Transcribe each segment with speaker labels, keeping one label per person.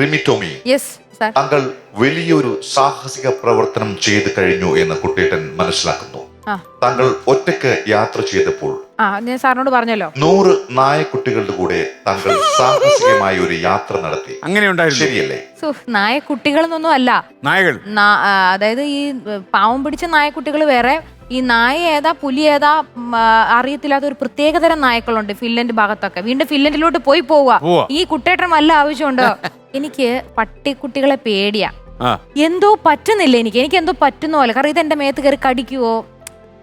Speaker 1: Rimi Tomy
Speaker 2: yes sir
Speaker 1: താങ്കൾ വലിയൊരു സാഹസിക പ്രവർത്തനം ചെയ്ത് കഴിഞ്ഞു എന്ന് കുട്ടിയേട്ടൻ മനസ്സിലാക്കുന്നു. താങ്കൾ ഒറ്റയ്ക്ക് യാത്ര ചെയ്തപ്പോൾ
Speaker 2: ആ ഞാൻ സാറിനോട് പറഞ്ഞല്ലോ.
Speaker 1: നൂറ് നായക്കുട്ടികളുടെ കൂടെ താങ്കൾ സാഹസികമായ ഒരു യാത്ര നടത്തി.
Speaker 3: അങ്ങനെ
Speaker 1: ശരിയല്ലേ?
Speaker 2: നായക്കുട്ടികൾ എന്നൊന്നും അല്ല.
Speaker 3: നായകൾ.
Speaker 2: അതായത് ഈ പാവം പിടിച്ച നായക്കുട്ടികൾ വേറെ ഈ നായ ഏതാ പുലി ഏതാ അറിയത്തില്ലാത്ത ഒരു പ്രത്യേകതരം നായക്കളുണ്ട് ഫിൻലൻഡ് ഭാഗത്തൊക്കെ. വീണ്ടും ഫിൻലൻഡിലോട്ട് പോയി പോവുക.
Speaker 3: പോവാ.
Speaker 2: ഈ കുട്ടേട്ടൻ വല്ല ആവശ്യമുണ്ടോ? എനിക്ക് പട്ടിക്കുട്ടികളെ പേടിയാ.
Speaker 3: ആ.
Speaker 2: എന്തോ പറ്റുന്നില്ല എനിക്ക്. എനിക്ക് എന്തോ പറ്റുന്ന പോലെ. കാരണം ഇത് എന്റെ മേത്ത് കയറി കടിക്കുവോ?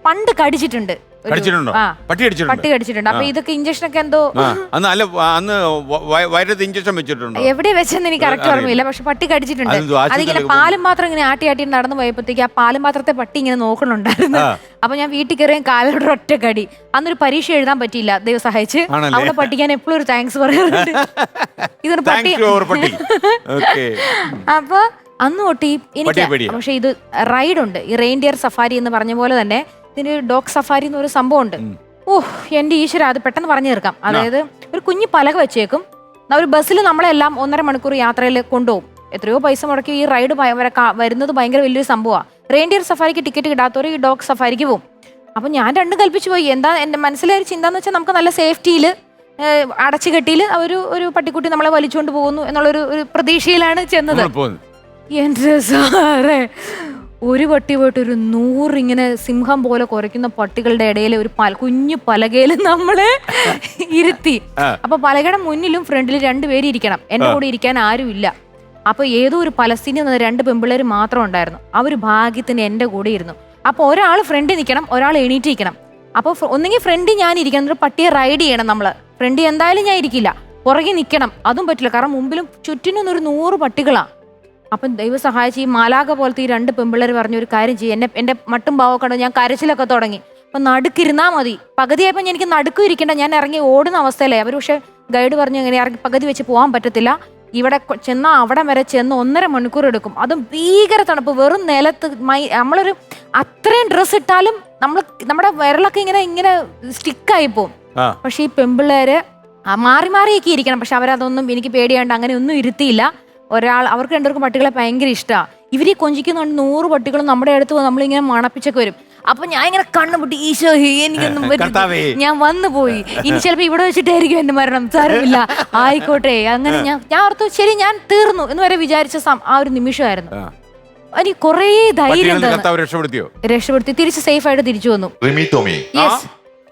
Speaker 2: പണ്ട് കടിച്ചിട്ടുണ്ട്.
Speaker 3: കടിച്ചിട്ടുണ്ടോ?
Speaker 2: ആ.
Speaker 3: പട്ടി
Speaker 2: പട്ടി കടിച്ചിട്ടുണ്ട്. അപ്പൊ ഇതൊക്കെ ഇഞ്ചക്ഷൻ ഒക്കെ എന്തോ
Speaker 3: ആ. അന്ന് അല്ല അന്ന് വ- വ- വയറ്റത്ത് ഇഞ്ചക്ഷൻ വെച്ചിട്ടുണ്ടോ?
Speaker 2: എവിടെ വെച്ചെന്ന് എനിക്ക് കറക്റ്റ് ഓർമ്മയില്ല. പക്ഷെ പട്ടി കടിച്ചിട്ടുണ്ട്.
Speaker 3: അതെന്തോ ആശുപത്രിയിലൊക്കെ
Speaker 2: അതിങ്ങനെ പാലും പാത്രം ഇങ്ങനെ ആട്ടി ആട്ടി നടന്നു പോയപ്പോഴത്തേക്ക് ആ പാലും പാത്രത്തെ പട്ടി ഇങ്ങനെ നോക്കണുണ്ടായിരുന്നു.
Speaker 3: ആ.
Speaker 2: അപ്പൊ ഞാൻ വീട്ടിൽ കയറിയും കാലോട് ഒറ്റ കടി. അന്നൊരു പരീക്ഷ എഴുതാൻ പറ്റിയില്ല ദൈവം സഹായിച്ച്.
Speaker 3: ആണല്ലേ?
Speaker 2: അവിടെ പട്ടിക്കാൻ ഞാൻ എപ്പോഴും ഒരു താങ്ക്സ് പറയാറുണ്ട്. ഇതൊരു പട്ടി.
Speaker 3: താങ്ക്സ് ഓവർ പട്ടി. ഓക്കെ
Speaker 2: അപ്പൊ അന്ന് തൊട്ട് ഈ
Speaker 3: പട്ടിയെ
Speaker 2: എനിക്ക്
Speaker 3: പേടിയാ?
Speaker 2: പക്ഷെ ഇത് റൈഡ് ഉണ്ട്. ഈ റെയിൻഡിയർ സഫാരി എന്ന് പറഞ്ഞ പോലെ തന്നെ ഇതിന് ഡോഗ് സഫാരി എന്നൊരു സംഭവം ഉണ്ട് ഓഹ് എന്റെ ഈശ്വര അത് പെട്ടെന്ന് പറഞ്ഞു തീർക്കാം. അതായത് ഒരു കുഞ്ഞു പലക വെച്ചേക്കും. ഒരു ബസ്സിൽ നമ്മളെല്ലാം ഒന്നര മണിക്കൂർ യാത്രയിൽ കൊണ്ടുപോകും. എത്രയോ പൈസ മുടക്കി ഈ റൈഡ് വരുന്നത് ഭയങ്കര വലിയൊരു സംഭവമാണ് റെയിൻഡിയർ സഫാരിക്ക് ടിക്കറ്റ് കിട്ടാത്തവർ ഈ ഡോഗ് സഫാരിക്ക് പോകും അപ്പം ഞാൻ രണ്ടും കൽപ്പിച്ചു പോയി. എന്താ എന്റെ മനസ്സിലെ ഒരു ചിന്ത എന്ന് വെച്ചാൽ നമുക്ക് നല്ല സേഫ്റ്റിയിൽ അടച്ചു കെട്ടിയിൽ ഒരു ഒരു പട്ടിക്കുട്ടി നമ്മളെ വലിച്ചുകൊണ്ട് പോകുന്നു എന്നുള്ളൊരു ഒരു പ്രതീക്ഷയിലാണ് ചെന്നത്. എന്റെ സാറേ. ഒരു പട്ടി പോയിട്ട് ഒരു നൂറ് ഇങ്ങനെ സിംഹം പോലെ കുറയ്ക്കുന്ന പട്ടികളുടെ ഇടയിൽ ഒരു പല കുഞ്ഞു പലകയിൽ നമ്മൾ ഇരുത്തി. അപ്പൊ പലകയുടെ മുന്നിലും ഫ്രണ്ടിലും രണ്ടുപേരും ഇരിക്കണം. എന്റെ കൂടെ ഇരിക്കാൻ ആരും ഇല്ല. അപ്പൊ ഏതോ ഒരു പലസ്തീനിൽ നിന്ന് രണ്ട് പെമ്പിള്ളേർ മാത്രം ഉണ്ടായിരുന്നു. അവർ ഭാഗ്യത്തിന് എന്റെ കൂടെ ഇരുന്നു. അപ്പൊ ഒരാൾ ഫ്രണ്ടിൽ നിൽക്കണം ഒരാൾ എണീറ്റിരിക്കണം. അപ്പൊ ഒന്നെങ്കിൽ ഫ്രണ്ടിൽ ഞാൻ ഇരിക്കണം എന്നിട്ട് പട്ടിയെ റൈഡ് ചെയ്യണം നമ്മൾ. ഫ്രണ്ടിൽ എന്തായാലും ഞാൻ ഇരിക്കില്ല. പുറകെ നിൽക്കണം. അതും പറ്റില്ല. കാരണം മുമ്പിലും ചുറ്റിനും ഒരു നൂറ് പട്ടികളാ. അപ്പം ദൈവം സഹായിച്ച് ഈ മാലാക പോലത്തെ ഈ രണ്ട് പെമ്പിള്ളേർ പറഞ്ഞ ഒരു കാര്യം ചെയ്യും. എന്നെ എന്റെ മട്ടും ഭാവം കണ്ടു? ഞാൻ കരച്ചിലൊക്കെ തുടങ്ങി. അപ്പൊ നടുക്കിരുന്നാ മതി. പകുതിയായപ്പോൾ എനിക്ക് നടുക്കും ഇരിക്കണ്ട. ഞാൻ ഇറങ്ങി ഓടുന്ന അവസ്ഥയിലായി. അവർ പക്ഷെ ഗൈഡ് പറഞ്ഞു ഇങ്ങനെ ഇറങ്ങി പകുതി വെച്ച് പോകാൻ പറ്റത്തില്ല. ഇവിടെ ചെന്നാ അവിടെ വരെ ചെന്ന് ഒന്നര മണിക്കൂർ എടുക്കും. അതും ഭീകര തണുപ്പ്. വെറും നിലത്ത് മൈ നമ്മളൊരു അത്രയും ഡ്രസ് ഇട്ടാലും നമ്മൾ നമ്മുടെ വിരലൊക്കെ ഇങ്ങനെ ഇങ്ങനെ സ്റ്റിക്കായി പോകും പക്ഷേ ഈ പെമ്പിള്ളേര് മാറി മാറിയൊക്കെ ഇരിക്കണം. പക്ഷെ അവരതൊന്നും എനിക്ക് പേടിയാണ്ട് അങ്ങനെ ഒന്നും ഇരുത്തിയില്ല. ഒരാൾ അവർക്ക് രണ്ടുപേർക്കും പട്ടികളെ ഭയങ്കര ഇഷ്ടമാണ് ഇവരെ കൊഞ്ചിക്കുന്നുണ്ട് നൂറ് പട്ടികളും നമ്മുടെ അടുത്ത് നമ്മളിങ്ങനെ മണപ്പിച്ചൊക്കെ വരും. അപ്പൊ ഞാൻ ഇങ്ങനെ കണ്ണുപൊട്ടി ഈശോ എനിക്കൊന്നും. പറ്റില്ല. ഞാൻ വന്നു പോയി. ഇനി ചിലപ്പോ ഇവിടെ വെച്ചിട്ടായിരിക്കും എന്റെ മരണം. സാരമില്ല. ആയിക്കോട്ടെ. അങ്ങനെ ഞാൻ ഞാൻ ഓർത്തു ശരി ഞാൻ തീർന്നു. എന്ന് വരെ വിചാരിച്ച സം- ആ ഒരു നിമിഷമായിരുന്നു. എനിക്ക് കുറേ ധൈര്യം
Speaker 3: രക്ഷപ്പെടുത്തിയോ?
Speaker 2: രക്ഷപ്പെടുത്തി. തിരിച്ച് സേഫ് ആയിട്ട് തിരിച്ചു വന്നു.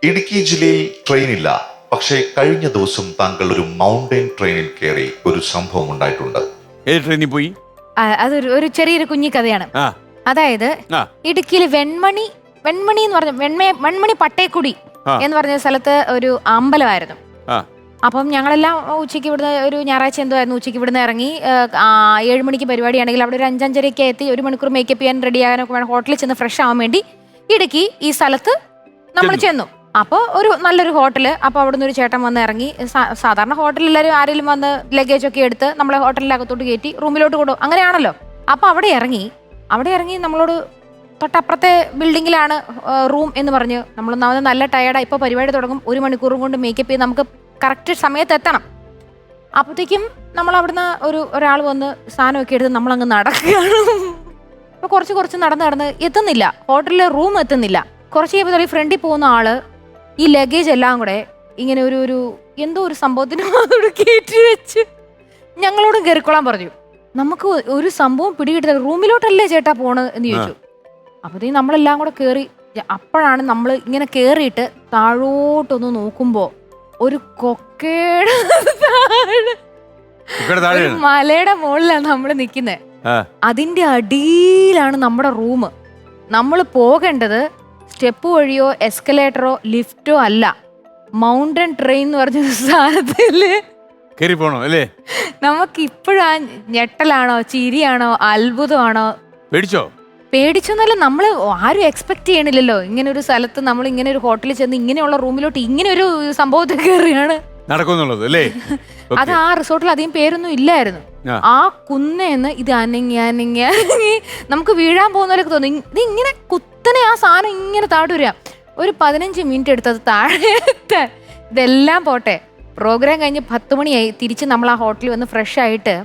Speaker 1: ഇടുക്കി ജില്ലയിൽ ട്രെയിൻ ഇല്ല. പക്ഷേ കഴിഞ്ഞ ദിവസം താങ്കൾ ഒരു മൗണ്ടൻ ട്രെയിനിൽ കയറി ഒരു സംഭവം ഉണ്ടായിട്ടുണ്ട്.
Speaker 3: ഏത് ട്രെയിനിൽ പോയി?
Speaker 2: അതൊരു ഒരു ചെറിയൊരു കുഞ്ഞി കഥയാണ്.
Speaker 3: ആ.
Speaker 2: അതായത്
Speaker 3: ആ.
Speaker 2: ഇടുക്കിയിൽ വെൺമണി വെൺമണി എന്ന് പറഞ്ഞ വെൺമ വെൺമണി പട്ടേക്കുടി
Speaker 3: ആ.
Speaker 2: എന്ന് പറഞ്ഞ സ്ഥലത്ത് ഒരു അമ്പലമായിരുന്നു.
Speaker 3: ആ.
Speaker 2: അപ്പം ഞങ്ങളെല്ലാം ഉച്ചയ്ക്ക് ഇവിടുന്ന് ഒരു ഞായറാഴ്ച എന്തോ ആയിരുന്നു ഉച്ചയ്ക്ക് ഇവിടുന്ന് ഇറങ്ങി ഏഹ്, ആ, ഏഴ് മണിക്ക് പരിപാടിയാണെങ്കിൽ അവിടെ ഒരു അഞ്ചഞ്ചരയ്ക്ക് എത്തി ഒരു മണിക്കൂർ മേക്കപ്പ് ചെയ്യാൻ റെഡി ആകാനൊക്കെ വേണം ഹോട്ടലിൽ ചെന്ന് ഫ്രഷ് ആവാൻ വേണ്ടി ഇടുക്കി ഈ സ്ഥലത്ത് നമ്മൾ ചെന്നു. അപ്പോൾ ഒരു നല്ലൊരു ഹോട്ടൽ അപ്പോൾ അവിടുന്ന് ഒരു ചേട്ടൻ വന്ന് ഇറങ്ങി. സാധാരണ ഹോട്ടലിൽ എല്ലാവരും ആരെങ്കിലും വന്ന് ലഗേജ് ഒക്കെ എടുത്ത് നമ്മളെ ഹോട്ടലിന്റെ ഹോട്ടലിനകത്തോട്ട് കയറ്റി റൂമിലോട്ട് കൊടുക്കും അങ്ങനെയാണല്ലോ. അപ്പോൾ അവിടെ ഇറങ്ങി. അവിടെ ഇറങ്ങി നമ്മളോട് തൊട്ടപ്പുറത്തെ ബിൽഡിങ്ങിലാണ് റൂം എന്ന് പറഞ്ഞ് നമ്മൾ ഒന്നാമത് നല്ല ടയർഡാണ് ഇപ്പോൾ പരിപാടി തുടങ്ങും. ഒരു മണിക്കൂറും കൊണ്ട് മേക്കപ്പ് ചെയ്ത് നമുക്ക് കറക്റ്റ് സമയത്ത് എത്തണം. അപ്പോഴത്തേക്കും നമ്മൾ അവിടുന്ന് ഒരു ഒരാൾ വന്ന് സാധനമൊക്കെ എടുത്ത് നമ്മളങ്ങ് നടക്കുകയാണ്. അപ്പോൾ കുറച്ച് കുറച്ച് നടന്ന് നടന്ന് എത്തുന്നില്ല. ഹോട്ടലിലെ റൂം എത്തുന്നില്ല. കുറച്ച് കഴിയുമ്പോൾ ഫ്രണ്ടിൽ പോകുന്ന ആൾ ഈ ലഗേജ് എല്ലാം കൂടെ ഇങ്ങനെ ഒരു ഒരു എന്തോ ഒരു സംഭവത്തിന് അതോട് കയറ്റി വെച്ച് ഞങ്ങളോടും കയറിക്കൊള്ളാൻ പറഞ്ഞു. നമുക്ക് ഒരു സംഭവം പിടികിട്ടില്ല. റൂമിലോട്ടല്ലേ ചേട്ടാ പോണ് എന്ന് ചോദിച്ചു. അപ്പോഴത്തേക്കും നമ്മളെല്ലാം കൂടെ കയറി അപ്പോഴാണ് നമ്മൾ ഇങ്ങനെ കയറിയിട്ട് താഴോട്ടൊന്ന് നോക്കുമ്പോ ഒരു ഒരു മലയുടെ മുകളിലാണ് നമ്മൾ നിൽക്കുന്നത് അതിന്റെ അടിയിലാണ് നമ്മുടെ റൂം നമ്മൾ പോകേണ്ടത് സ്റ്റെപ്പ് വഴിയോ എസ്കലേറ്ററോ ലിഫ്റ്റോ അല്ല. മൗണ്ടൻ ട്രെയിൻ എന്ന് പറഞ്ഞ സാധനത്തിൽ
Speaker 3: കയറി പോണോ അല്ലേ?
Speaker 2: നമുക്ക് ഇപ്പോഴാ ഞെട്ടലാണോ ചിരിയാണോ അത്ഭുതമാണോ?
Speaker 3: പേടിച്ചോ?
Speaker 2: പേടിച്ചെന്നല്ല നമ്മൾ ആരും എക്സ്പെക്ട് ചെയ്യണില്ലല്ലോ. ഇങ്ങനെ ഒരു സ്ഥലത്ത് നമ്മൾ ഇങ്ങനെ ഒരു ഹോട്ടലിൽ ചെന്ന് ഇങ്ങനെയുള്ള റൂമിലോട്ട് ഇങ്ങനെ ഒരു സംഭവത്തിൽ കയറിയാണ്
Speaker 3: നടക്കുന്നുള്ളത് അല്ലേ?
Speaker 2: അത് ആ റിസോർട്ടിൽ അധികം പേരൊന്നും ഇല്ലായിരുന്നു.
Speaker 3: ആ.
Speaker 2: കുന്നേന്ന് ഇത് അനങ്ങി അനങ്ങി അനങ്ങി നമുക്ക് വീഴാൻ പോകുന്ന പോലെയൊക്കെ തോന്നി. ഇത് ഇങ്ങനെ കുത്തനെ ആ സാധനം ഇങ്ങനെ താഴോട്ട് വരിക. ഒരു പതിനഞ്ച് മിനിറ്റ് എടുത്തത് താഴെ എത്താൻ. ഇതെല്ലാം പോട്ടെ. പ്രോഗ്രാം കഴിഞ്ഞ് പത്ത് മണിയായി. തിരിച്ച് നമ്മൾ ആ ഹോട്ടലിൽ വന്ന് ഫ്രഷ് ആയിട്ട്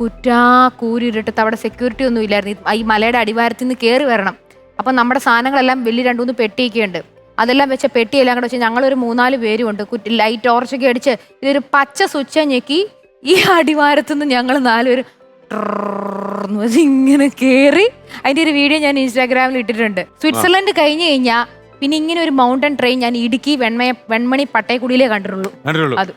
Speaker 2: കുറ്റാ കൂരിട്ടത്ത് അവിടെ സെക്യൂരിറ്റി ഒന്നും ഇല്ലായിരുന്നു. ഈ- മലയുടെ അടിവാരത്തിൽ നിന്ന് കയറി വരണം. അപ്പം നമ്മുടെ സാധനങ്ങളെല്ലാം വലിയ രണ്ടു മൂന്ന് പെട്ടിയൊക്കെ ഉണ്ട് അതെല്ലാം വെച്ച പെട്ടിയെല്ലാം കൂടെ വെച്ച് ഞങ്ങളൊരു മൂന്നാൽ പേരും ഉണ്ട് കുറ്റി ലൈറ്റ് ടോർച്ചൊക്കെ അടിച്ച് ഇതൊരു പച്ച സ്വിച്ച് ഞെക്കി ഈ അടിവാരത്തു നിന്ന് ഞങ്ങൾ നാലുപേരും ഇങ്ങനെ കയറി അതിന്റെ ഒരു വീഡിയോ ഞാൻ ഇൻസ്റ്റാഗ്രാമിൽ ഇട്ടിട്ടുണ്ട് സ്വിറ്റ്സർലൻഡ് കഴിഞ്ഞു കഴിഞ്ഞാൽ പിന്നെ ഇങ്ങനെ ഒരു മൗണ്ടൻ ട്രെയിൻ ഞാൻ ഇടുക്കി വെൺമയ വെൺമണി പട്ടയക്കുടിയിലേ കണ്ടിട്ടുള്ളൂ
Speaker 3: കണ്ടിട്ടുള്ളൂ
Speaker 2: അത്